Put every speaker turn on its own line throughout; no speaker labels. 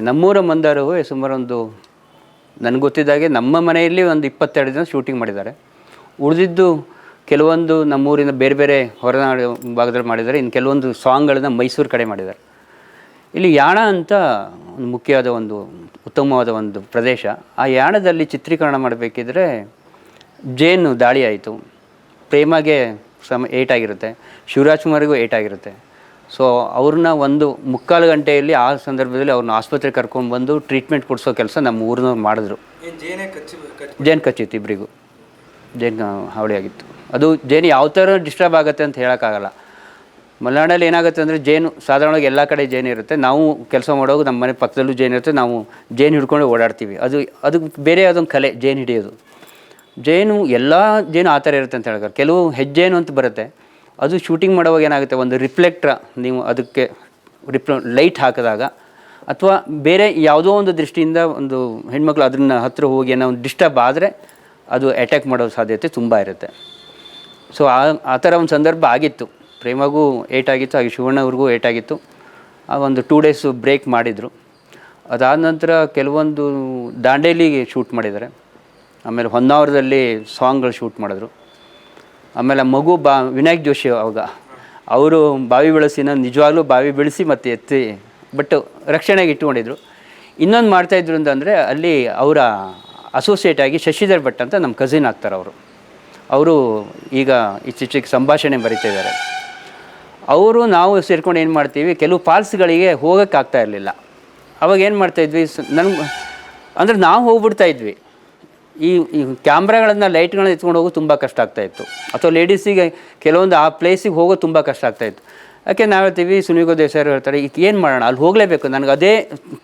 ನಮ್ಮೂರ ಮಂದಾರವು ಸುಮಾರು ಒಂದು ನನಗೆ ಗೊತ್ತಿದ್ದಾಗೆ ನಮ್ಮ ಮನೆಯಲ್ಲಿ ಒಂದು ಇಪ್ಪತ್ತೆರಡು ದಿನ ಶೂಟಿಂಗ್ ಮಾಡಿದ್ದಾರೆ. ಉಳಿದಿದ್ದು ಕೆಲವೊಂದು ನಮ್ಮೂರಿನ ಬೇರೆ ಬೇರೆ ಹೊರನಾಡು ಭಾಗದಲ್ಲಿ ಮಾಡಿದ್ದಾರೆ. ಇನ್ನು ಕೆಲವೊಂದು ಸಾಂಗ್ಗಳನ್ನು ಮೈಸೂರು ಕಡೆ ಮಾಡಿದ್ದಾರೆ. ಇಲ್ಲಿ ಯಾಣ ಅಂತ ಒಂದು ಮುಖ್ಯವಾದ ಒಂದು ಉತ್ತಮವಾದ ಒಂದು ಪ್ರದೇಶ. ಆ ಯಾಣದಲ್ಲಿ ಚಿತ್ರೀಕರಣ ಮಾಡಬೇಕಿದ್ರೆ ಜೇನು ದಾಳಿ ಆಯಿತು. ಪ್ರೇಮಗೆ ಸಮ ಏಟಾಗಿರುತ್ತೆ. ಶಿವರಾಜ್ ಕುಮಾರಿಗೂ ಏಟಾಗಿರುತ್ತೆ. ಸೊ ಅವ್ರನ್ನ ಒಂದು ಮುಕ್ಕಾಲು ಗಂಟೆಯಲ್ಲಿ ಆ ಸಂದರ್ಭದಲ್ಲಿ ಅವ್ರನ್ನ ಆಸ್ಪತ್ರೆಗೆ ಕರ್ಕೊಂಡು ಬಂದು ಟ್ರೀಟ್ಮೆಂಟ್ ಕೊಡಿಸೋ ಕೆಲಸ ನಮ್ಮ ಊರಿನವ್ರು ಮಾಡಿದ್ರು.
ಜೇನು
ಕಚ್ಚಿತ್ತು ಇಬ್ಬರಿಗೂ ಜೇನು ಹಾವಳಿ ಆಗಿತ್ತು. ಅದು ಜೇನು ಯಾವ ಥರ ಡಿಸ್ಟರ್ಬ್ ಆಗುತ್ತೆ ಅಂತ ಹೇಳೋಕ್ಕಾಗಲ್ಲ. ಮಲೆನಾಡಲ್ಲಿ ಏನಾಗುತ್ತೆ ಅಂದರೆ ಜೇನು ಸಾಧಾರಣವಾಗಿ ಎಲ್ಲ ಕಡೆ ಜೇನು ಇರುತ್ತೆ. ನಾವು ಕೆಲಸ ಮಾಡೋವಾಗ ನಮ್ಮ ಮನೆ ಪಕ್ಕದಲ್ಲೂ ಜೇನು ಇರುತ್ತೆ. ನಾವು ಜೇನು ಹಿಡ್ಕೊಂಡು ಓಡಾಡ್ತೀವಿ. ಅದು ಅದು ಬೇರೆ ಅದೊಂದು ಕಲೆ ಜೇನು ಹಿಡಿಯೋದು. ಜೇನು ಎಲ್ಲ ಜೇನು ಆ ಥರ ಇರುತ್ತೆ ಅಂತ ಹೇಳ್ತಾರೆ ಕೆಲವು ಹೆಜ್ಜೇನು ಅಂತ ಬರುತ್ತೆ. ಅದು ಶೂಟಿಂಗ್ ಮಾಡುವಾಗ ಏನಾಗುತ್ತೆ? ಒಂದು ರಿಫ್ಲೆಕ್ಟ್ರ ನೀವು ಅದಕ್ಕೆ ರಿಪ್ಲ ಲೈಟ್ ಹಾಕಿದಾಗ ಅಥವಾ ಬೇರೆ ಯಾವುದೋ ಒಂದು ದೃಷ್ಟಿಯಿಂದ ಒಂದು ಹೆಣ್ಮಕ್ಳು ಅದನ್ನ ಹತ್ತಿರ ಹೋಗಿ ಏನೋ ಒಂದು ಡಿಸ್ಟರ್ಬ್ ಆದರೆ ಅದು ಅಟ್ಯಾಕ್ ಮಾಡೋ ಸಾಧ್ಯತೆ ತುಂಬ ಇರುತ್ತೆ. ಸೊ ಆ ಆ ಥರ ಒಂದು ಸಂದರ್ಭ ಆಗಿತ್ತು. ಪ್ರೇಮಗೂ ಏಟಾಗಿತ್ತು ಹಾಗೆ ಶಿವಣ್ಣವ್ರಿಗೂ ಏಟಾಗಿತ್ತು ಆ ಒಂದು ಟೂ ಡೇಸು ಬ್ರೇಕ್ ಮಾಡಿದರು. ಅದಾದ ನಂತರ ಕೆಲವೊಂದು ದಾಂಡೇಲಿಗೆ ಶೂಟ್ ಮಾಡಿದ್ದಾರೆ. ಆಮೇಲೆ ಹೊನ್ನಾವರದಲ್ಲಿ ಸಾಂಗ್ಗಳು ಶೂಟ್ ಮಾಡಿದ್ರು. ಆಮೇಲೆ ಮಗು ಬಾ, ವಿನಾಯಕ್ ಜೋಶಿ ಅವಾಗ. ಅವರು ಬಾವಿ ಬೆಳೆಸಿನ ನಿಜವಾಗ್ಲೂ ಬಾವಿ ಬೆಳೆಸಿ ಮತ್ತು ಎತ್ತಿ, ಬಟ್ ರಕ್ಷಣೆಗೆ ಇಟ್ಕೊಂಡಿದ್ರು ಇನ್ನೊಂದು ಮಾಡ್ತಾಯಿದ್ರು ಅಂತಂದರೆ ಅಲ್ಲಿ ಅವರ ಅಸೋಸಿಯೇಟ್ ಆಗಿ ಶಶಿಧರ್ ಭಟ್ ಅಂತ ನಮ್ಮ ಕಸಿನ್ ಆಗ್ತಾರೆ ಅವರು. ಅವರು ಈಗ ಇತ್ತೀಚೆಗೆ ಸಂಭಾಷಣೆ ಬರೀತಾ ಇದ್ದಾರೆ. ಅವರು ನಾವು ಸೇರ್ಕೊಂಡು ಏನು ಮಾಡ್ತೀವಿ, ಕೆಲವು ಫಾಲ್ಸ್ಗಳಿಗೆ ಹೋಗೋಕ್ಕಾಗ್ತಾ ಇರಲಿಲ್ಲ. ಅವಾಗ ಏನು ಮಾಡ್ತಾಯಿದ್ವಿ ನನಗೆ, ಅಂದರೆ ನಾವು ಹೋಗ್ಬಿಡ್ತಾ ಇದ್ವಿ. ಈ ಈ ಕ್ಯಾಮ್ರಾಗಳನ್ನು ಲೈಟ್ಗಳನ್ನ ಎತ್ಕೊಂಡು ಹೋಗೋದು ತುಂಬ ಕಷ್ಟ ಆಗ್ತಾಯಿತ್ತು ಅಥವಾ ಲೇಡೀಸಿಗೆ ಕೆಲವೊಂದು ಆ ಪ್ಲೇಸಿಗೆ ಹೋಗೋದು ತುಂಬ ಕಷ್ಟ ಆಗ್ತಾಯಿತ್ತು ಯಾಕೆ ನಾವು ಹೇಳ್ತೀವಿ, ಸುನಿಗೋ ದೇಸಾಯರು ಹೇಳ್ತಾರೆ ಈಗ ಏನು ಮಾಡೋಣ? ಅಲ್ಲಿ ಹೋಗಲೇಬೇಕು. ನನಗೆ ಅದೇ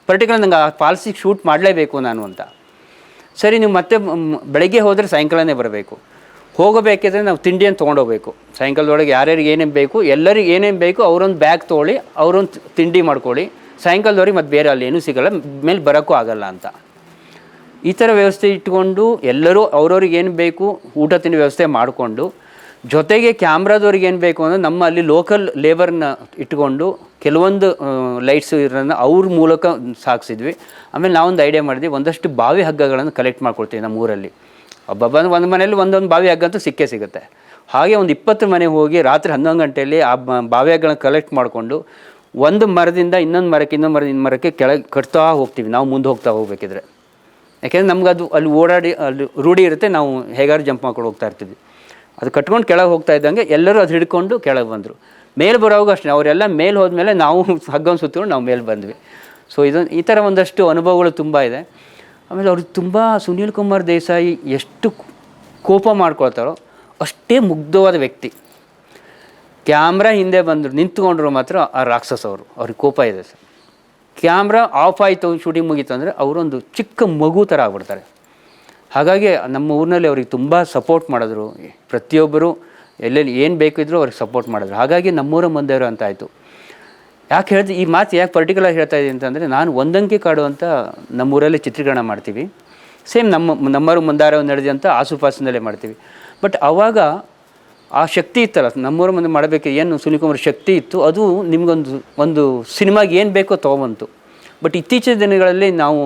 ಪರ್ಟಿಕ್ಯುಲರ್ ನಂಗೆ ಆ ಫಾಲ್ಸಿಗೆ ಶೂಟ್ ಮಾಡಲೇಬೇಕು ನಾನು ಅಂತ. ಸರಿ, ನೀವು ಮತ್ತೆ ಬೆಳಗ್ಗೆ ಹೋದರೆ ಸಾಯಂಕಾಲನೇ ಬರಬೇಕು. ಹೋಗಬೇಕಿದ್ರೆ ನಾವು ತಿಂಡಿಯನ್ನು ತೊಗೊಂಡೋಗ್ಬೇಕು. ಸಾಯಂಕಾಲದೊಳಗೆ ಯಾರ್ಯಾರಿಗೆ ಏನೇನು ಬೇಕು, ಎಲ್ಲರಿಗೆ ಏನೇನು ಬೇಕು ಅವರೊಂದು ಬ್ಯಾಗ್ ತೊಗೊಳ್ಳಿ, ಅವರೊಂದು ತಿಂಡಿ ಮಾಡ್ಕೊಳ್ಳಿ. ಸಾಯಂಕಾಲದವ್ರಿಗೆ ಮತ್ತೆ ಬೇರೆ ಅಲ್ಲಿ ಏನೂ ಸಿಗಲ್ಲ, ಮೇಲೆ ಬರೋಕ್ಕೂ ಆಗೋಲ್ಲ ಅಂತ. ಈ ಥರ ವ್ಯವಸ್ಥೆ ಇಟ್ಕೊಂಡು ಎಲ್ಲರೂ ಅವ್ರವ್ರಿಗೆ ಏನು ಬೇಕು ಊಟ ತಿನ್ನ ವ್ಯವಸ್ಥೆ ಮಾಡಿಕೊಂಡು, ಜೊತೆಗೆ ಕ್ಯಾಮ್ರಾದವ್ರಿಗೆ ಏನು ಬೇಕು ಅಂದರೆ ನಮ್ಮ ಅಲ್ಲಿ ಲೋಕಲ್ ಲೇಬರ್ನ ಇಟ್ಕೊಂಡು ಕೆಲವೊಂದು ಲೈಟ್ಸ್ ಇರೋದನ್ನ ಅವ್ರ ಮೂಲಕ ಸಾಗಿಸಿದ್ವಿ ಆಮೇಲೆ ನಾವೊಂದು ಐಡಿಯಾ ಮಾಡಿದ್ವಿ, ಒಂದಷ್ಟು ಬಾವಿ ಹಗ್ಗಗಳನ್ನು ಕಲೆಕ್ಟ್ ಮಾಡ್ಕೊಳ್ತೀವಿ ನಮ್ಮ ಊರಲ್ಲಿ. ಒಬ್ಬೊಬ್ಬ ಒಂದು ಮನೇಲಿ ಒಂದೊಂದು ಬಾವಿ ಹಗ್ಗ ಅಂತೂ ಸಿಕ್ಕೇ ಸಿಗುತ್ತೆ. ಹಾಗೆ ಒಂದು ಇಪ್ಪತ್ತು ಮನೆ ಹೋಗಿ ರಾತ್ರಿ ಹನ್ನೊಂದು ಗಂಟೆಯಲ್ಲಿ ಆ ಬಾವಿ ಹಗ್ಗಗಳನ್ನ ಕಲೆಕ್ಟ್ ಮಾಡಿಕೊಂಡು ಒಂದು ಮರದಿಂದ ಇನ್ನೊಂದು ಮರಕ್ಕೆ, ಇನ್ನೊಂದು ಮರದಿಂದ ಮರಕ್ಕೆ ಕೆಳಗೆ ಕಟ್ತಾ ಹೋಗ್ತೀವಿ. ನಾವು ಮುಂದೆ ಹೋಗ್ತಾ ಹೋಗ್ಬೇಕಿದ್ರೆ. ಯಾಕೆಂದ್ರೆ ನಮ್ಗೆ ಅದು ಅಲ್ಲಿ ಓಡಾಡಿ, ಅಲ್ಲಿ ರೂಢಿ ಇರುತ್ತೆ, ನಾವು ಹೇಗಾದ್ರು ಜಂಪ್ ಮಾಡ್ಕೊಂಡು ಹೋಗ್ತಾ ಇರ್ತೀವಿ. ಅದು ಕಟ್ಕೊಂಡು ಕೆಳಗೆ ಹೋಗ್ತಾ ಇದ್ದಂಗೆ ಎಲ್ಲರೂ ಅದು ಹಿಡ್ಕೊಂಡು ಕೆಳಗೆ ಬಂದರು. ಮೇಲೆ ಬರೋವಾಗ ಅಷ್ಟೇ, ಅವರೆಲ್ಲ ಮೇಲೆ ಹೋದ್ಮೇಲೆ ನಾವು ಹಗ್ಗವನ್ನು ಸುತ್ತಿಕೊಂಡು ನಾವು ಮೇಲೆ ಬಂದ್ವಿ. ಸೊ ಇದೊಂದು ಈ ಥರ ಒಂದಷ್ಟು ಅನುಭವಗಳು ತುಂಬ ಇದೆ. ಆಮೇಲೆ ಅವ್ರಿಗೆ ತುಂಬ ಸುನೀಲ್ ಕುಮಾರ್ ದೇಸಾಯಿ ಎಷ್ಟು ಕೋಪ ಮಾಡ್ಕೊಳ್ತಾರೋ ಅಷ್ಟೇ ಮುಗ್ಧವಾದ ವ್ಯಕ್ತಿ. ಕ್ಯಾಮ್ರಾ ಹಿಂದೆ ಬಂದರು, ನಿಂತ್ಕೊಂಡ್ರು ಮಾತ್ರ ಆ ರಾಕ್ಷಸ ಅವರು ಅವ್ರಿಗೆ ಕೋಪ ಇದೆ ಸರ್. ಕ್ಯಾಮ್ರಾ ಆಫ್ ಆಯಿತು ಶೂಟಿಂಗ್ ಮುಗೀತು ಅಂದರೆ ಅವರೊಂದು ಚಿಕ್ಕ ಮಗು ಥರ ಆಗ್ಬಿಡ್ತಾರೆ. ಹಾಗಾಗಿ ನಮ್ಮ ಊರಿನಲ್ಲಿ ಅವ್ರಿಗೆ ತುಂಬ ಸಪೋರ್ಟ್ ಮಾಡಿದ್ರು. ಪ್ರತಿಯೊಬ್ಬರು ಎಲ್ಲೆಲ್ಲಿ ಏನು ಬೇಕಿದ್ರು ಅವ್ರಿಗೆ ಸಪೋರ್ಟ್ ಮಾಡಿದ್ರು. ಹಾಗಾಗಿ ನಮ್ಮೂರ ಮಂದಿರು ಅಂತ ಆಯಿತು. ಯಾಕೆ ಹೇಳ್ತಿ, ಈ ಮಾತು ಯಾಕೆ ಪರ್ಟಿಕ್ಯುಲರ್ ಹೇಳ್ತಾ ಇದ್ದೀನಿ ಅಂತಂದರೆ ನಾನು ಒಂದಂಕಿ ಕಾಡು ಅಂತ ನಮ್ಮೂರಲ್ಲಿ ಚಿತ್ರೀಕರಣ ಮಾಡ್ತೀವಿ. ಸೇಮ್ ನಮ್ಮ, ನಮ್ಮರು ಮುಂದಾರ ನಡೆದಂಥ ಆಸುಪಾಸಿನಲ್ಲೇ ಮಾಡ್ತೀವಿ. ಬಟ್ ಆವಾಗ ಆ ಶಕ್ತಿ ಇತ್ತಲ್ಲ, ನಮ್ಮೂರ ಮುಂದೆ ಮಾಡಬೇಕು ಏನು ಸುನಿಕುಮಾರ್ ಶಕ್ತಿ ಇತ್ತು, ಅದು ನಿಮಗೊಂದು, ಒಂದು ಸಿನಿಮಾಗೆ ಏನು ಬೇಕೋ ತೊಗೊಂಬಂತು. ಬಟ್ ಇತ್ತೀಚಿನ ದಿನಗಳಲ್ಲಿ ನಾವು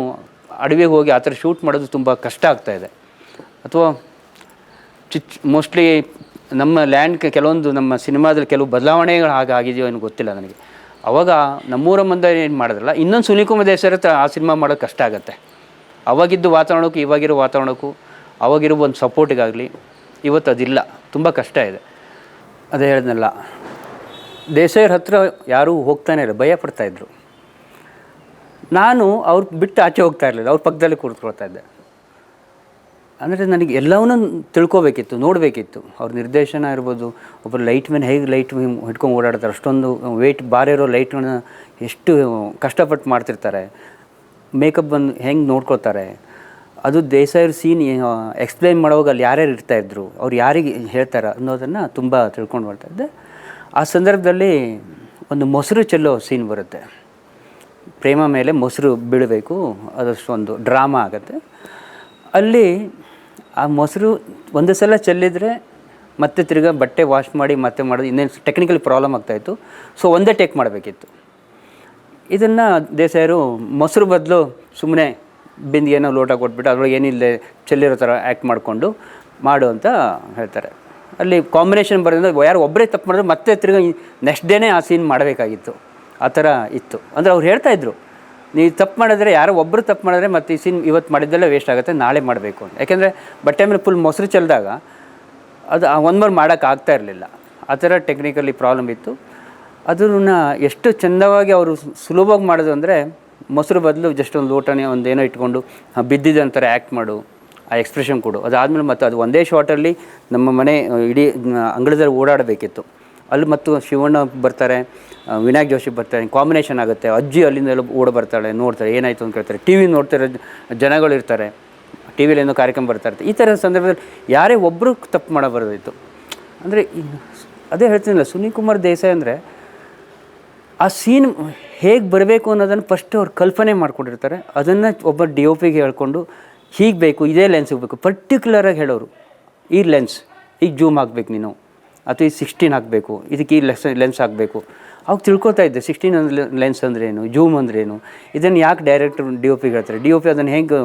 ಅಡವಿಗೆ ಹೋಗಿ ಆ ಥರ ಶೂಟ್ ಮಾಡೋದು ತುಂಬ ಕಷ್ಟ ಆಗ್ತಾ ಇದೆ. ಅಥವಾ ಚಿಚ್ ಮೋಸ್ಟ್ಲಿ ನಮ್ಮ ಲ್ಯಾಂಡ್ ಕೆಲವೊಂದು ನಮ್ಮ ಸಿನಿಮಾದಲ್ಲಿ ಕೆಲವು ಬದಲಾವಣೆಗಳು ಹಾಗೆ ಆಗಿದೆಯೋ ಏನು ಗೊತ್ತಿಲ್ಲ ನನಗೆ. ಅವಾಗ ನಮ್ಮೂರ ಮುಂದೆ ಏನು ಮಾಡಿದ್ರಲ್ಲ, ಇನ್ನೊಂದು ಸುನಿಕುಮಾರ್ ದೇಸಾಯಿ ಹತ್ರ ಆ ಸಿನಿಮಾ ಮಾಡೋದು ಕಷ್ಟ ಆಗುತ್ತೆ. ಅವಾಗಿದ್ದು ವಾತಾವರಣಕ್ಕೂ, ಇವಾಗಿರೋ ವಾತಾವರಣಕ್ಕೂ ಅವಾಗಿರೋ ಒಂದು ಸಪೋರ್ಟಿಗಾಗಲಿ ಇವತ್ತು ಅದಿಲ್ಲ. ತುಂಬ ಕಷ್ಟ ಇದೆ. ಅದೇ ಹೇಳಿದ್ನಲ್ಲ ದೇಸಾಯಿಯವ್ರ ಹತ್ರ ಯಾರೂ ಹೋಗ್ತಾನೆ ಇಲ್ಲ, ಭಯ ಪಡ್ತಾಯಿದ್ರು ನಾನು ಅವ್ರು ಬಿಟ್ಟು ಆಚೆ ಹೋಗ್ತಾ ಇರಲಿಲ್ಲ, ಅವ್ರ ಪಕ್ಕದಲ್ಲಿ ಕೂತ್ಕೊಳ್ತಾ ಇದ್ದೆ. ಅಂದರೆ ನನಗೆ ಎಲ್ಲವನ್ನೂ ತಿಳ್ಕೊಬೇಕಿತ್ತು, ನೋಡಬೇಕಿತ್ತು. ಅವ್ರ ನಿರ್ದೇಶನ ಇರ್ಬೋದು ಒಬ್ಬರು ಲೈಟ್ ಮ್ಯಾನ್ ಹೇಗೆ ಲೈಟ್ ಹಿಡ್ಕೊಂಡು ಓಡಾಡ್ತಾರೆ, ಅಷ್ಟೊಂದು ವೆಯ್ಟ್ ಬಾರಿರೋ ಲೈಟ್ಗಳನ್ನ ಎಷ್ಟು ಕಷ್ಟಪಟ್ಟು ಮಾಡ್ತಿರ್ತಾರೆ. ಮೇಕಪ್ ಬಂದು ಹೆಂಗೆ ನೋಡ್ಕೊಳ್ತಾರೆ ಅದು ದೇಸಾಯಿ ಸೀನ್ ಎಕ್ಸ್ಪ್ಲೈನ್ ಮಾಡುವಾಗ ಅಲ್ಲಿ ಯಾರ್ಯಾರು ಇರ್ತಾಯಿದ್ರು ಅವ್ರು ಯಾರಿಗೆ ಹೇಳ್ತಾರೆ ಅನ್ನೋದನ್ನು ತುಂಬ ತಿಳ್ಕೊಂಡು ಬರ್ತಾ ಇದ್ದೆ. ಆ ಸಂದರ್ಭದಲ್ಲಿ ಒಂದು ಮೊಸರು ಚೆಲ್ಲೋ ಸೀನ್ ಬರುತ್ತೆ. ಪ್ರೇಮ ಮೇಲೆ ಮೊಸರು ಬೀಳಬೇಕು ಅದಷ್ಟೊಂದು ಡ್ರಾಮಾ ಆಗುತ್ತೆ. ಅಲ್ಲಿ ಆ ಮೊಸರು ಒಂದು ಸಲ ಚೆಲ್ಲಿದರೆ ಮತ್ತೆ ತಿರ್ಗಾ ಬಟ್ಟೆ ವಾಶ್ ಮಾಡಿ, ಮತ್ತೆ ಮಾಡೋದು ಇನ್ನೇನು ಟೆಕ್ನಿಕಲಿ ಪ್ರಾಬ್ಲಮ್ ಆಗ್ತಾಯಿತ್ತು ಸೊ ಒಂದೇ ಟೇಕ್ ಮಾಡಬೇಕಿತ್ತು. ಇದನ್ನು ದೇಸಾಯರು ಮೊಸರು ಬದಲು ಸುಮ್ಮನೆ ಬಿಂದಿಗೆನೋ ಲೋಟ ಕೊಟ್ಬಿಟ್ಟು ಅದ್ರೊಳಗೆ ಏನಿಲ್ಲ ಚೆಲ್ಲಿರೋ ಥರ ಆ್ಯಕ್ಟ್ ಮಾಡಿಕೊಂಡು ಮಾಡು ಅಂತ ಹೇಳ್ತಾರೆ. ಅಲ್ಲಿ ಕಾಂಬಿನೇಷನ್ ಬರೋದ್ರಿಂದ ಯಾರು ಒಬ್ಬರೇ ತಪ್ಪು ಮಾಡಿದ್ರೆ ಮತ್ತೆ ತಿರ್ಗಿ ನೆಕ್ಸ್ಟ್ ಡೇನೇ ಆ ಸೀನ್ ಮಾಡಬೇಕಾಗಿತ್ತು. ಆ ಥರ ಇತ್ತು. ಅಂದರೆ ಅವ್ರು ಹೇಳ್ತಾಯಿದ್ರು ನೀವು ತಪ್ಪು ಮಾಡಿದ್ರೆ, ಯಾರೋ ಒಬ್ಬರು ತಪ್ಪು ಮಾಡಿದ್ರೆ ಮತ್ತೆ ಈ ಸೀನ್ ಇವತ್ತು ಮಾಡಿದ್ದೆಲ್ಲ ವೇಸ್ಟ್ ಆಗುತ್ತೆ, ನಾಳೆ ಮಾಡಬೇಕು ಅಂತ. ಯಾಕೆಂದರೆ ಬಟ್ಟೆ ಮೇಲೆ ಫುಲ್ ಮೊಸರು ಚೆಲ್ಲಿದಾಗ ಅದು ಒಂದು ಮೂರು ಮಾಡೋಕ್ಕಾಗ್ತಾ ಇರಲಿಲ್ಲ. ಆ ಥರ ಟೆಕ್ನಿಕಲಿ ಪ್ರಾಬ್ಲಮ್ ಇತ್ತು. ಅದನ್ನು ಎಷ್ಟು ಚೆಂದವಾಗಿ ಅವರು ಸುಲಭವಾಗಿ ಮಾಡೋದು ಅಂದರೆ ಮೊಸರು ಬದಲು ಜಸ್ಟ್ ಒಂದು ಲೋಟನೇ ಒಂದು ಏನೋ ಇಟ್ಕೊಂಡು ಬಿದ್ದಿದೆ ಅಂತಾರೆ ಆ್ಯಕ್ಟ್ ಮಾಡು, ಆ ಎಕ್ಸ್ಪ್ರೆಷನ್ ಕೊಡು. ಅದಾದಮೇಲೆ ಮತ್ತು ಅದು ಒಂದೇ ಶಾಟಲ್ಲಿ ನಮ್ಮ ಮನೆ ಇಡೀ ಅಂಗಳದಲ್ಲಿ ಓಡಾಡಬೇಕಿತ್ತು. ಅಲ್ಲಿ ಮತ್ತು ಶಿವಣ್ಣ ಬರ್ತಾರೆ ವಿನಾಯಕ್ ಜೋಶಿ ಬರ್ತಾರೆ ಕಾಂಬಿನೇಷನ್ ಆಗುತ್ತೆ. ಅಜ್ಜಿ ಅಲ್ಲಿಂದ ಎಲ್ಲ ಓಡ ಬರ್ತಾಳೆ, ನೋಡ್ತಾರೆ, ಏನಾಯಿತು ಅಂತ ಕೇಳ್ತಾರೆ. ಟಿ ವಿ ನೋಡ್ತಾರೆ ಜನಗಳು ಇರ್ತಾರೆ ಟಿ ವಿಲಿ ಏನೋ ಕಾರ್ಯಕ್ರಮ ಬರ್ತಾ ಇರ್ತಾರೆ ಈ ಥರ ಸಂದರ್ಭದಲ್ಲಿ ಯಾರೇ ಒಬ್ಬರು ತಪ್ಪು ಮಾಡಬಾರ್ದಿತ್ತು ಅಂದರೆ ಅದೇ ಹೇಳ್ತೀನಲ್ಲ, ಸುನೀಲ್ ಕುಮಾರ್ ದೇಸಾಯಿ ಅಂದರೆ ಆ ಸೀನ್ ಹೇಗೆ ಬರಬೇಕು ಅನ್ನೋದನ್ನು ಫಸ್ಟ್ ಅವ್ರು ಕಲ್ಪನೆ ಮಾಡ್ಕೊಂಡಿರ್ತಾರೆ. ಅದನ್ನು ಒಬ್ಬ ಡಿ ಒ ಪಿಗೆ ಹೇಳ್ಕೊಂಡು ಹೀಗೆ ಬೇಕು, ಇದೇ ಲೆನ್ಸ್ ಬೇಕು. ಪರ್ಟಿಕ್ಯುಲರಾಗಿ ಹೇಳೋರು, ಈ ಲೆನ್ಸ್ ಈಗ ಜೂಮ್ ಹಾಕ್ಬೇಕು ನೀನು. ಅಥವಾ ಈ ಸಿಕ್ಸ್ಟೀನ್ ಹಾಕಬೇಕು, ಇದಕ್ಕೆ ಈ ಲೆಸ್ ಲೆನ್ಸ್ ಹಾಕಬೇಕು. ಅವಾಗ ತಿಳ್ಕೊತಾ ಇದ್ದೆ ಸಿಕ್ಸ್ಟೀನ್ ಅಂದ್ರೆ ಲೆನ್ಸ್ ಅಂದ್ರೆ ಏನು, ಜೂಮ್ ಅಂದ್ರೆ ಏನು. ಇದನ್ನು ಯಾಕೆ ಡೈರೆಕ್ಟರ್ ಡಿ ಒ ಪಿಗೆ ಹೇಳ್ತಾರೆ? ಡಿ ಒ ಪಿ ಅದನ್ನು ಹೆಂಗೆ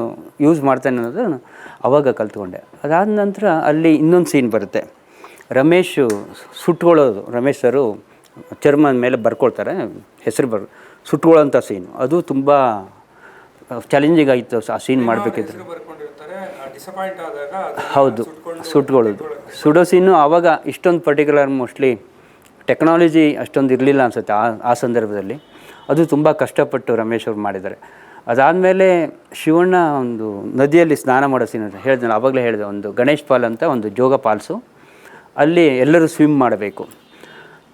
ಯೂಸ್ ಮಾಡ್ತಾನೆ ಅನ್ನೋದನ್ನು ಅವಾಗ ಕಲ್ತ್ಕೊಂಡೆ. ಅದಾದ ನಂತರ ಅಲ್ಲಿ ಇನ್ನೊಂದು ಸೀನ್ ಬರುತ್ತೆ. ರಮೇಶ್ ಸುಟ್ಕೊಳ್ಳೋದು, ರಮೇಶ್ ಸರು ಚರ್ಮದ ಮೇಲೆ ಬರ್ಕೊಳ್ತಾರೆ, ಹೆಸರು ಬರ್ ಸುಟ್ಕೊಳ್ಳೋಂಥ ಸೀನ್ ಅದು ತುಂಬ ಚಾಲೆಂಜಿಂಗ್ ಆಗಿತ್ತು ಆ ಸೀನ್ ಮಾಡಬೇಕಿದ್ರೆ. ಹೌದು ಸುಟ್ಕೊಳ್ಳೋದು. ಸುಡೋ ಸೀನು ಆವಾಗ ಇಷ್ಟೊಂದು ಪರ್ಟಿಕ್ಯುಲರ್ ಮೋಸ್ಟ್ಲಿ ಟೆಕ್ನಾಲಜಿ ಅಷ್ಟೊಂದು ಇರಲಿಲ್ಲ ಅನಿಸುತ್ತೆ ಆ ಆ ಸಂದರ್ಭದಲ್ಲಿ. ಅದು ತುಂಬ ಕಷ್ಟಪಟ್ಟು ರಮೇಶ್ ಅವ್ರು ಮಾಡಿದ್ದಾರೆ. ಅದಾದಮೇಲೆ ಶಿವಣ್ಣ ಒಂದು ನದಿಯಲ್ಲಿ ಸ್ನಾನ ಮಾಡೋ ಸೀನ್ ಅಂತ ಹೇಳಿದ್ನಲ್ಲ ಆವಾಗಲೇ ಹೇಳಿದೆ ಒಂದು ಗಣೇಶ್ ಪಾಲ್ ಅಂತ ಒಂದು ಜೋಗ ಪಾಲ್ಸು. ಅಲ್ಲಿ ಎಲ್ಲರೂ ಸ್ವಿಮ್ ಮಾಡಬೇಕು.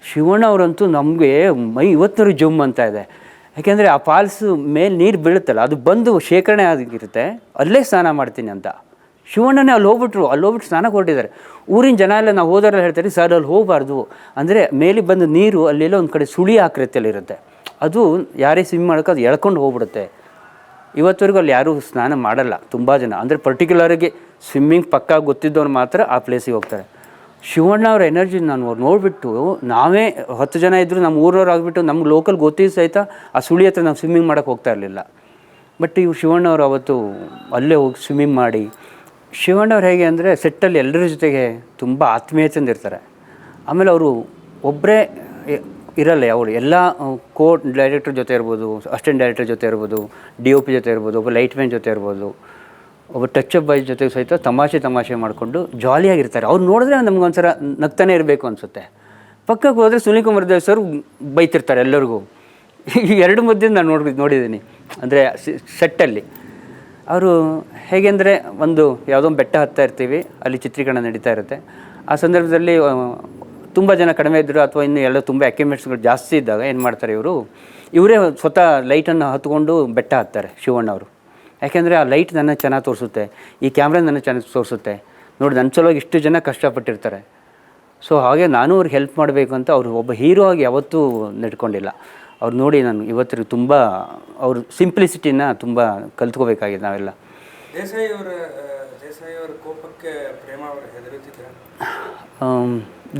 ಶಿವಣ್ಣ ಅವರಂತೂ ನಮಗೆ ಮೈ ಇವತ್ತರೂ ಜುಮ್ ಅಂತ ಇದೆ. ಯಾಕೆಂದರೆ ಆ ಫಾಲ್ಸು ಮೇಲೆ ನೀರು ಬೀಳುತ್ತಲ್ಲ, ಅದು ಬಂದು ಶೇಖರಣೆ ಆಗಿರುತ್ತೆ, ಅಲ್ಲೇ ಸ್ನಾನ ಮಾಡ್ತೀನಿ ಅಂತ. ಶಿವಣ್ಣನೇ ಅಲ್ಲಿ ಹೋಗ್ಬಿಟ್ರು, ಅಲ್ಲಿ ಹೋಗ್ಬಿಟ್ಟು ಸ್ನಾನ ಕೊಟ್ಟಿದ್ದಾರೆ. ಊರಿನ ಜನ ಎಲ್ಲ ನಾವು ಹೋದವರೆಲ್ಲ ಹೇಳ್ತಾರೆ, ಸರ್, ಅಲ್ಲಿ ಹೋಗಬಾರ್ದು. ಅಂದರೆ ಮೇಲೆ ಬಂದ ನೀರು ಅಲ್ಲೆಲ್ಲ ಒಂದು ಕಡೆ ಸುಳಿ ಆಕೃತಿಯಲ್ಲಿ ಇರುತ್ತೆ ಅದು ಯಾರೇ ಸ್ವಿಮ್ ಮಾಡೋಕೆ ಅದು ಎಳ್ಕೊಂಡು ಹೋಗ್ಬಿಡುತ್ತೆ. ಇವತ್ತವರೆಗೂ ಅಲ್ಲಿ ಯಾರೂ ಸ್ನಾನ ಮಾಡಲ್ಲ, ತುಂಬ ಜನ. ಅಂದರೆ ಪರ್ಟಿಕ್ಯುಲರಾಗಿ ಸ್ವಿಮ್ಮಿಂಗ್ ಪಕ್ಕ ಗೊತ್ತಿದ್ದವ್ರು ಮಾತ್ರ ಆ ಪ್ಲೇಸಿಗೆ ಹೋಗ್ತಾರೆ. ಶಿವಣ್ಣ ಅವ್ರ ಎನರ್ಜಿ ನಾನು ಅವ್ರು ನೋಡಿಬಿಟ್ಟು ನಾವೇ ಹತ್ತು ಜನ ಇದ್ದರೂ ನಮ್ಮ ಊರವ್ರು ಆಗಿಬಿಟ್ಟು ನಮ್ಗೆ ಲೋಕಲ್ ಗೊತ್ತಿ ಸಹಿತ ಆ ಸುಳಿ ಹತ್ರ ನಾವು ಸ್ವಿಮ್ಮಿಂಗ್ ಮಾಡೋಕ್ಕೆ ಹೋಗ್ತಾ ಇರಲಿಲ್ಲ. ಬಟ್ ಇವು ಶಿವಣ್ಣ ಅವರು ಅವತ್ತು ಅಲ್ಲೇ ಹೋಗಿ ಸ್ವಿಮ್ಮಿಂಗ್ ಮಾಡಿ ಶಿವಣ್ಣ ಅವ್ರು ಹೇಗೆ ಅಂದರೆ ಸೆಟ್ಟಲ್ಲಿ ಎಲ್ಲರ ಜೊತೆಗೆ ತುಂಬ ಆತ್ಮೀಯತೆಯಿಂದ ಇರ್ತಾರೆ. ಆಮೇಲೆ ಅವರು ಒಬ್ಬರೇ ಇರಲ್ಲ ಅವರು ಎಲ್ಲ ಕೋ ಡೈರೆಕ್ಟರ್ ಜೊತೆ ಇರ್ಬೋದು ಅಸಿಸ್ಟೆಂಟ್ ಡೈರೆಕ್ಟರ್ ಜೊತೆ ಇರ್ಬೋದು ಡಿ ಒ ಪಿ ಜೊತೆ ಇರ್ಬೋದು ಒಬ್ಬ ಲೈಟ್ ಮ್ಯಾನ್ ಜೊತೆ ಇರ್ಬೋದು. ಒಬ್ಬ ಟಚ್ ಅಪ್ ಬಾಯ್ ಜೊತೆಗೆ ಸಹಿತ ತಮಾಷೆ ತಮಾಷೆ ಮಾಡಿಕೊಂಡು ಜಾಲಿಯಾಗಿರ್ತಾರೆ ಅವ್ರು ನೋಡಿದ್ರೆ ನಮ್ಗೆ ಒಂಥರ ನಗ್ತಾನೆ ಇರಬೇಕು ಅನಿಸುತ್ತೆ. ಪಕ್ಕಕ್ಕೆ ಹೋದರೆ ಸುನೀಲ್ ಕುಮಾರ್ ದೇವ್ ಸರ್ ಬೈತಿರ್ತಾರೆ ಎಲ್ಲರಿಗೂ. ಈ ಎರಡು ಮಧ್ಯೆ ನಾನು ನೋಡಿ ನೋಡಿದ್ದೀನಿ ಅಂದರೆ ಸೆಟ್ಟಲ್ಲಿ. ಅವರು ಹೇಗೆಂದರೆ ಒಂದು ಯಾವುದೋ ಬೆಟ್ಟ ಹತ್ತಾ ಇರ್ತೀವಿ, ಅಲ್ಲಿ ಚಿತ್ರೀಕರಣ ನಡೀತಾ ಇರುತ್ತೆ. ಆ ಸಂದರ್ಭದಲ್ಲಿ ತುಂಬ ಜನ ಕಡಿಮೆ ಇದ್ದರು ಅಥವಾ ಇನ್ನು ಎಲ್ಲ ತುಂಬ ಎಕ್ವಿಪ್ಮೆಂಟ್ಸ್ಗಳು ಜಾಸ್ತಿ ಇದ್ದಾಗ ಏನು ಮಾಡ್ತಾರೆ ಇವರು? ಇವರೇ ಸ್ವತಃ ಲೈಟನ್ನು ಹತ್ಕೊಂಡು ಬೆಟ್ಟ ಹತ್ತಾರೆ ಶಿವಣ್ಣ ಅವರು ಯಾಕೆಂದರೆ ಆ ಲೈಟ್ ನನ್ನ ಚೆನ್ನಾಗಿ ತೋರಿಸುತ್ತೆ ಈ ಕ್ಯಾಮ್ರ ನನ್ನ ಚೆನ್ನಾಗಿ ತೋರಿಸುತ್ತೆ. ನೋಡಿ ನನ್ನ ಸಲುವಾಗಿ ಇಷ್ಟು ಜನ ಕಷ್ಟಪಟ್ಟಿರ್ತಾರೆ. ಸೊ ಹಾಗೆ ನಾನು ಅವ್ರಿಗೆ ಹೆಲ್ಪ್ ಮಾಡಬೇಕು ಅಂತ ಅವರು ಒಬ್ಬ ಹೀರೋ ಆಗಿ ಯಾವತ್ತೂ ನಡ್ಕೊಂಡಿಲ್ಲ. ಅವ್ರು ನೋಡಿ ನಾನು ಇವತ್ತಿಗೆ ತುಂಬ ಅವ್ರ ಸಿಂಪ್ಲಿಸಿಟಿನ ತುಂಬ ಕಲ್ತ್ಕೋಬೇಕಾಗಿದೆ ನಾವೆಲ್ಲ.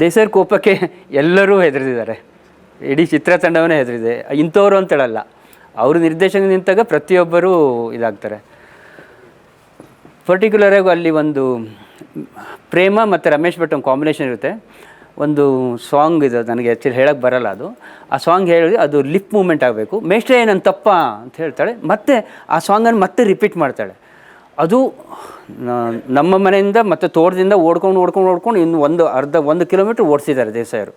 ದೇಸಾಯಿ ಕೋಪಕ್ಕೆ
ಎಲ್ಲರೂ ಹೆದರಿದ್ದಾರೆ ಇಡೀ ಚಿತ್ರತಂಡವನ್ನೇ ಹೆದರಿದೆ. ಇಂಥವ್ರು ಅಂತ ಹೇಳಲ್ಲ ಅವರು ನಿರ್ದೇಶನ ನಿಂತಾಗ ಪ್ರತಿಯೊಬ್ಬರೂ ಇದಾಗ್ತಾರೆ. ಪರ್ಟಿಕ್ಯುಲರಾಗಿ ಅಲ್ಲಿ ಒಂದು ಪ್ರೇಮ ಮತ್ತು ರಮೇಶ್ ಭಟ್ ಒಂದು ಕಾಂಬಿನೇಷನ್ ಇರುತ್ತೆ. ಒಂದು ಸಾಂಗ್ ಇದೆ, ನನಗೆ ಆ್ಯಕ್ಚುಲಿ ಹೇಳಕ್ಕೆ ಬರಲ್ಲ ಅದು. ಆ ಸಾಂಗ್ ಹೇಳಿ ಅದು ಲಿಪ್ ಮೂಮೆಂಟ್ ಆಗಬೇಕು. ಮೇಷ್ಟ್ರೆ ನನ್ನ ತಪ್ಪ ಅಂತ ಹೇಳ್ತಾಳೆ. ಮತ್ತೆ ಆ ಸಾಂಗನ್ನು ಮತ್ತೆ ರಿಪೀಟ್ ಮಾಡ್ತಾಳೆ. ಅದು ನಮ್ಮ ಮನೆಯಿಂದ ಮತ್ತು ತೋಟದಿಂದ ಓಡ್ಕೊಂಡು ಓಡ್ಕೊಂಡು ಓಡ್ಕೊಂಡು ಇನ್ನು ಒಂದು ಅರ್ಧ, ಒಂದು ಕಿಲೋಮೀಟ್ರ್ ಓಡಿಸಿದ್ದಾರೆ ದೇಸಾಯರು.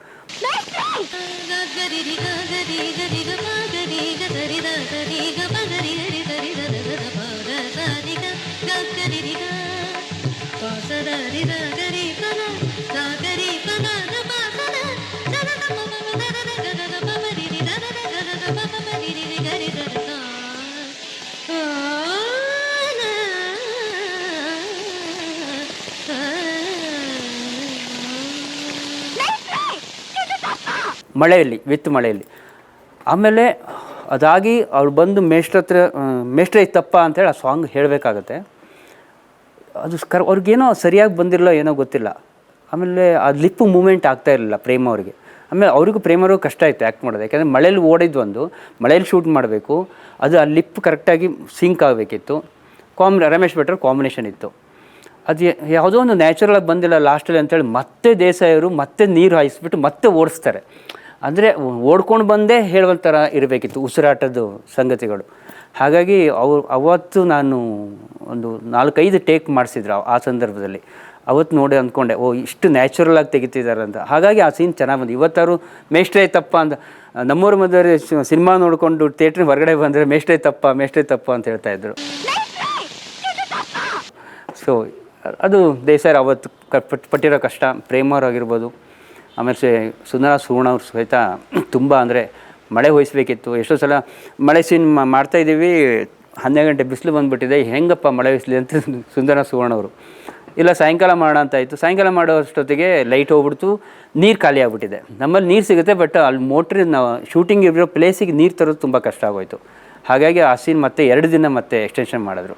ಮಳೆಯಲ್ಲಿ ವಿತ್ ಮಳೆಯಲ್ಲಿ. ಆಮೇಲೆ ಅದಾಗಿ ಅವ್ರು ಬಂದು ಮೇಷ್ಟ್ರ ಹತ್ರ ಮೇಷ್ಟ್ರ ತಪ್ಪ ಅಂತೇಳಿ ಆ ಸಾಂಗ್ ಹೇಳಬೇಕಾಗತ್ತೆ. ಅದು ಕರ್, ಅವ್ರಿಗೇನೋ ಸರಿಯಾಗಿ ಬಂದಿರಲ್ಲ ಏನೋ ಗೊತ್ತಿಲ್ಲ. ಆಮೇಲೆ ಆ ಲಿಪ್ಪು ಮೂಮೆಂಟ್ ಆಗ್ತಾ ಇರಲಿಲ್ಲ ಪ್ರೇಮ ಅವರಿಗೆ. ಆಮೇಲೆ ಅವ್ರಿಗೂ ಪ್ರೇಮರು ಕಷ್ಟ ಆಯಿತು ಆ್ಯಕ್ಟ್ ಮಾಡೋದು. ಯಾಕೆಂದರೆ ಮಳೆಯಲ್ಲಿ ಓಡಿದ್ದು ಒಂದು, ಮಳೆಯಲ್ಲಿ ಶೂಟ್ ಮಾಡಬೇಕು, ಅದು ಆ ಲಿಪ್ ಕರೆಕ್ಟಾಗಿ ಸಿಂಕ್ ಆಗಬೇಕಿತ್ತು. ಕಾಮ್, ರಮೇಶ್ ಭಟ್ರ ಕಾಂಬಿನೇಷನ್ ಇತ್ತು. ಅದು ಯಾವುದೋ ಒಂದು ನ್ಯಾಚುರಲಾಗಿ ಬಂದಿಲ್ಲ ಲಾಸ್ಟಲ್ಲಿ ಅಂತೇಳಿ ಮತ್ತೆ ದೇಸಾಯವರು ಮತ್ತೆ ನೀರು ಹಾಯಿಸ್ಬಿಟ್ಟು ಮತ್ತೆ ಓಡಿಸ್ತಾರೆ. ಅಂದರೆ ಓಡ್ಕೊಂಡು ಬಂದೇ ಹೇಳುವ ಥರ ಇರಬೇಕಿತ್ತು ಉಸಿರಾಟದ ಸಂಗತಿಗಳು. ಹಾಗಾಗಿ ಅವ್ರು ಅವತ್ತು ನಾನು ಒಂದು ನಾಲ್ಕೈದು ಟೇಕ್ ಮಾಡಿಸಿದ್ರು ಆ ಸಂದರ್ಭದಲ್ಲಿ. ಅವತ್ತು ನೋಡಿ ಅಂದ್ಕೊಂಡೆ, ಓ, ಇಷ್ಟು ನ್ಯಾಚುರಲ್ ಆಗಿ ತೆಗಿತಿದ್ದಾರೆ ಅಂತ. ಹಾಗಾಗಿ ಆ ಸೀನ್ ಚೆನ್ನಾಗಿ ಬಂದು ಇವತ್ತಾರು ಮೇಷ್ಟ್ರೇ ತಪ್ಪ ಅಂತ ನಮ್ಮೂರ ಮಧ್ಯೆ ಸಿನಿಮಾ ನೋಡಿಕೊಂಡು ಥಿಯೇಟ್ರ್ ಹೊರಗಡೆ ಬಂದರೆ ಮೇಷ್ಟ್ರೇ ತಪ್ಪ ಮೇಷ್ಟ್ರೇ ತಪ್ಪ ಅಂತ ಹೇಳ್ತಾ ಇದ್ರು. ಸೊ ಅದು ದೇಸಾಯರ್ ಅವತ್ತು ಕ- ಪಟ್- ಪಟ್ಟಿರೋ ಕಷ್ಟ ಪ್ರೇಮವ್ರಾಗಿರ್ಬೋದು ಆಮೇಲೆ ಸೇ ಸುಂದರ ಸುವರ್ಣ ಅವ್ರು ಸಹಿತ ತುಂಬ ಅಂದರೆ ಮಳೆ ಹೊಯ್ಸ್ಬೇಕಿತ್ತು. ಎಷ್ಟೋ ಸಲ ಮಳೆ ಸೀನ್ ಮಾಡ್ತಾ ಇದ್ದೀವಿ, ಹನ್ನೆರಡು ಗಂಟೆ ಬಿಸಿಲು ಬಂದುಬಿಟ್ಟಿದೆ, ಹೆಂಗಪ್ಪ ಮಳೆ ಹೊಯಿಸಲಿ ಅಂತ ಸುಂದರ ಸುವರ್ಣ ಅವರು. ಇಲ್ಲ ಸಾಯಂಕಾಲ ಮಾಡೋಣ ಅಂತ ಇತ್ತು. ಸಾಯಂಕಾಲ ಮಾಡೋ ಅಷ್ಟೊತ್ತಿಗೆ ಲೈಟ್ ಹೋಗ್ಬಿಡ್ತು, ನೀರು ಖಾಲಿ ಆಗ್ಬಿಟ್ಟಿದೆ. ನಮ್ಮಲ್ಲಿ ನೀರು ಸಿಗುತ್ತೆ ಬಟ್ ಅಲ್ಲಿ ಮೋಟ್ರ್ ನಾವು ಶೂಟಿಂಗ್ ಇರೋ ಪ್ಲೇಸಿಗೆ ನೀರು ತರೋದು ತುಂಬ ಕಷ್ಟ ಆಗೋಯಿತು. ಹಾಗಾಗಿ ಆ ಸೀನ್ ಮತ್ತೆ ಎರಡು ದಿನ ಮತ್ತೆ ಎಕ್ಸ್ಟೆನ್ಷನ್ ಮಾಡಿದ್ರು.